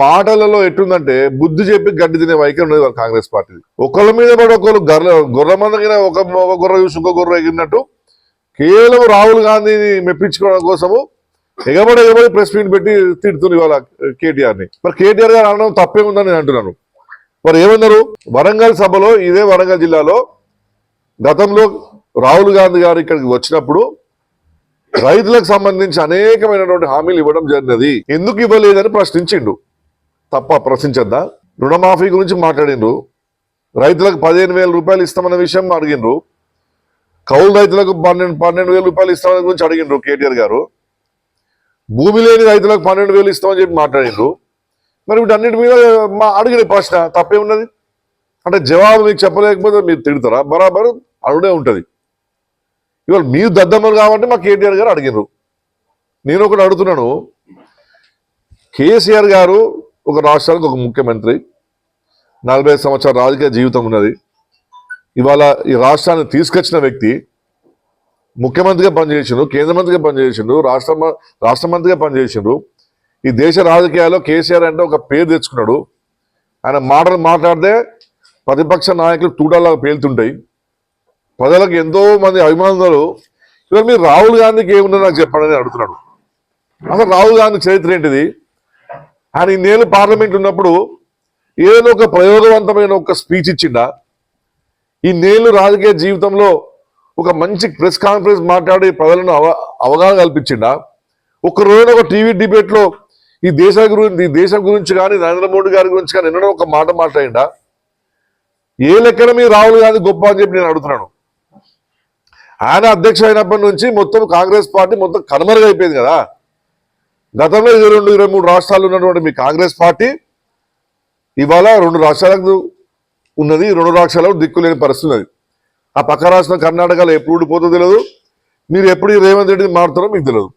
మాటలలో ఎట్టుందంటే బుద్ధి చెప్పి గడ్డి తినే వైఖరి ఉండేది వాళ్ళ కాంగ్రెస్ పార్టీ ఒకళ్ళ మీద కూడా ఒకళ్ళు గర్ర గొర్రె మందగిన ఒక ఒక గొర్రె చూసి ఇంకో గొర్రె ఎగిరినట్టు కేవలం రాహుల్ గాంధీని మెప్పించుకోవడం కోసము ఎగబడి ఎగబడి ప్రెస్ మీట్ పెట్టి తిడుతుంది ఇవాళ కేటీఆర్ని. మరి కేటీఆర్ గారు అనడం తప్పే ఉందని నేను అంటున్నాను. మరి ఏమన్నారు? వరంగల్ సభలో ఇదే వరంగల్ జిల్లాలో గతంలో రాహుల్ గాంధీ గారు ఇక్కడికి వచ్చినప్పుడు రైతులకు సంబంధించి అనేకమైనటువంటి హామీలు ఇవ్వడం జరిగినది. ఎందుకు ఇవ్వలేదని ప్రశ్నించిండు. తప్ప ప్రశ్నించద్దా? రుణమాఫీ గురించి మాట్లాడిండ్రు. రైతులకు పదిహేను వేల రూపాయలు ఇస్తామన్న విషయం అడిగిండ్రు. కౌలు రైతులకు పన్నెండు పన్నెండు వేల రూపాయలు ఇస్తామని గురించి అడిగిండ్రు కేటీఆర్ గారు. భూమి లేని రైతులకు పన్నెండు వేలు ఇస్తామని చెప్పి మాట్లాడిండ్రు. మరి వీటన్నిటి మీద మా అడిగిన ప్రశ్న తప్పే ఉన్నది అంటే జవాబు మీకు చెప్పలేకపోతే మీరు తిడతారా? బరాబరు అడుగుడే ఉంటుంది. ఇవాళ మీరు దద్దమ్మలు కాబట్టి మా కేటీఆర్ గారు అడిగినారు నేను ఒకటి అడుగుతున్నాను. కేసీఆర్ గారు ఒక రాష్ట్రానికి ఒక ముఖ్యమంత్రి. నలభై ఐదు సంవత్సరాల రాజకీయ జీవితం ఉన్నది. ఇవాళ ఈ రాష్ట్రాన్ని తీసుకొచ్చిన వ్యక్తి ముఖ్యమంత్రిగా పనిచేసిండు కేంద్ర మంత్రిగా పనిచేసిండు రాష్ట్ర రాష్ట్ర మంత్రిగా పనిచేసిండు. ఈ దేశ రాజకీయాల్లో కేసీఆర్ అంటే ఒక పేరు తెచ్చుకున్నాడు. ఆయన మాటలు మాట్లాడితే ప్రతిపక్ష నాయకులు తూడాలాగా పేలుతుంటాయి. ప్రజలకు ఎంతో మంది అభిమానులు ఇవాళ మీరు రాహుల్ గాంధీకి ఏముందో నాకు చెప్పండి అని అడుగుతున్నాడు. అసలు రాహుల్ గాంధీ చరిత్ర ఏంటిది? ఆయన నేను పార్లమెంట్ ఉన్నప్పుడు ఏదో ఒక ప్రయోగవంతమైన ఒక స్పీచ్ ఇచ్చిండా? ఈ నేను రాజకీయ జీవితంలో ఒక మంచి ప్రెస్ కాన్ఫరెన్స్ మాట్లాడి ప్రజలను అవ అవగాహన కల్పించిండా? ఒక రోజున ఒక టీవీ డిబేట్లో ఈ దేశ గురించి ఈ దేశం గురించి కానీ నరేంద్ర మోడీ గారి గురించి కానీ ఎన్నడో ఒక మాట మాట్లాడిండా? ఏ లెక్కన మీ రాహుల్ గాంధీ గొప్ప అని చెప్పి నేను అడుగుతున్నాను. ఆయన అధ్యక్ష అయినప్పటి నుంచి మొత్తం కాంగ్రెస్ పార్టీ మొత్తం కనుమరుగైపోయింది కదా. గతంలో ఇరవై రెండు ఇరవై మూడు రాష్ట్రాలు ఉన్నటువంటి మీ కాంగ్రెస్ పార్టీ ఇవాళ రెండు రాష్ట్రాలకు ఉన్నది రెండు రాష్ట్రాలకు దిక్కు లేని పరిస్థితి ఆ పక్క రాష్ట్రం కర్ణాటకలో ఎప్పుడు ఊడిపోతుందో తెలియదు మీరు ఎప్పుడు రేవంత్ రెడ్డి మారుతారో మీకు తెలియదు